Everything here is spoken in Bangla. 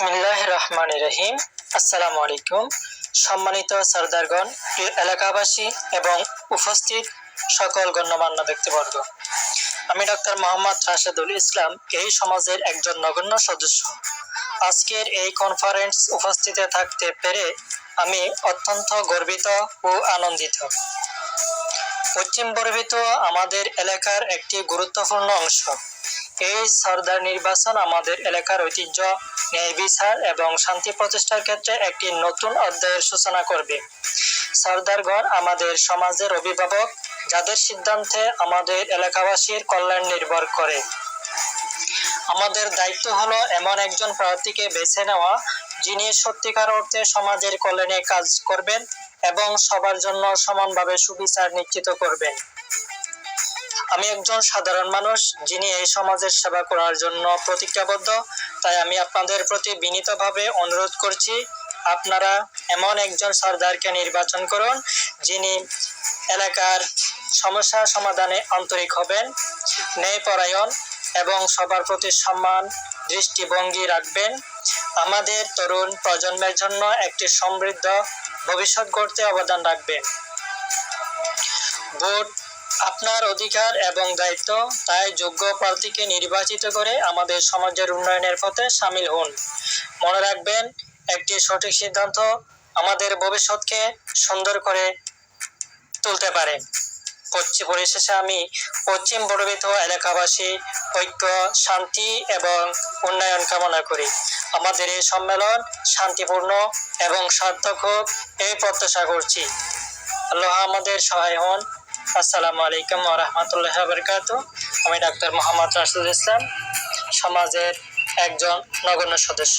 বিসমিল্লাহ রহমান রহিম। আসসালামু আলাইকুম। সম্মানিত সর্দারগণ এলাকাবাসী এবং উপস্থিত সকল গণ্যমান্য ব্যক্তিবর্গ, আমি ডক্টর মোহাম্মদ রাশেদুল ইসলাম, এই সমাজের একজন নগণ্য সদস্য। আজকের এই কনফারেন্স উপস্থিতে থাকতে পেরে আমি অত্যন্ত গর্বিত ও আনন্দিত। পশ্চিম বর্বিত আমাদের এলাকার একটি গুরুত্বপূর্ণ অংশ এই সর্দার নির্বাচন আমাদের এলাকার ঐতিহ্য, ন্যায় বিচার এবং শান্তি প্রতিষ্ঠার ক্ষেত্রে একটি নতুন অধ্যায়ের সূচনা করবে। সর্দারগণ আমাদের সমাজের অভিভাবক, যাদের সিদ্ধান্তে আমাদের এলাকাবাসীর কল্যাণ নির্ভর করে। আমাদের দায়িত্ব হলো এমন একজন প্রার্থীকে বেছে নেওয়া, যিনি সত্যিকার অর্থে সমাজের কল্যাণে কাজ করবেন এবং সবার জন্য সমানভাবে সুবিচার নিশ্চিত করবেন। আমি একজন সাধারণ মানুষ যিনি এই সমাজের সেবা করার জন্য প্রতিজ্ঞাবদ্ধ। তাই আমি আপনাদের প্রতি বিনীতভাবে অনুরোধ করছি, আপনারা এমন একজন সর্দারকে নির্বাচন করুন, যিনি এলাকার সমস্যা সমাধানে আন্তরিক হবেন, ন্যায়পরায়ণ এবং সবার প্রতি সম্মান দৃষ্টিভঙ্গি রাখবেন। আমাদের তরুণ প্রজন্মের জন্য একটি সমৃদ্ধ ভবিষ্যৎ গড়তে অবদান রাখবেন। ভোট আপনার অধিকার এবং দায়িত্ব, তাই যোগ্য প্রার্থীকে নির্বাচিত করে আমাদের সমাজের উন্নয়নের পথে সামিল হন। মনে রাখবেন, একটি সঠিক সিদ্ধান্ত আমাদের ভবিষ্যৎকে সুন্দর করে তুলতে পারে। পশ্চিম পরিশেষে আমি পশ্চিম বড়বিত এলাকাবাসী, ঐক্য, শান্তি এবং উন্নয়ন কামনা করি। আমাদের এই সম্মেলন শান্তিপূর্ণ এবং সার্থক হোক এই প্রত্যাশা করছি। আল্লাহ আমাদের সহায় হন। আসসালামু আলাইকুম রহমতুল্লাহ বরকাত আমি ডাক্তার মোহাম্মদ রাশিদুল ইসলাম সমাজের একজন নগণ্য সদস্য।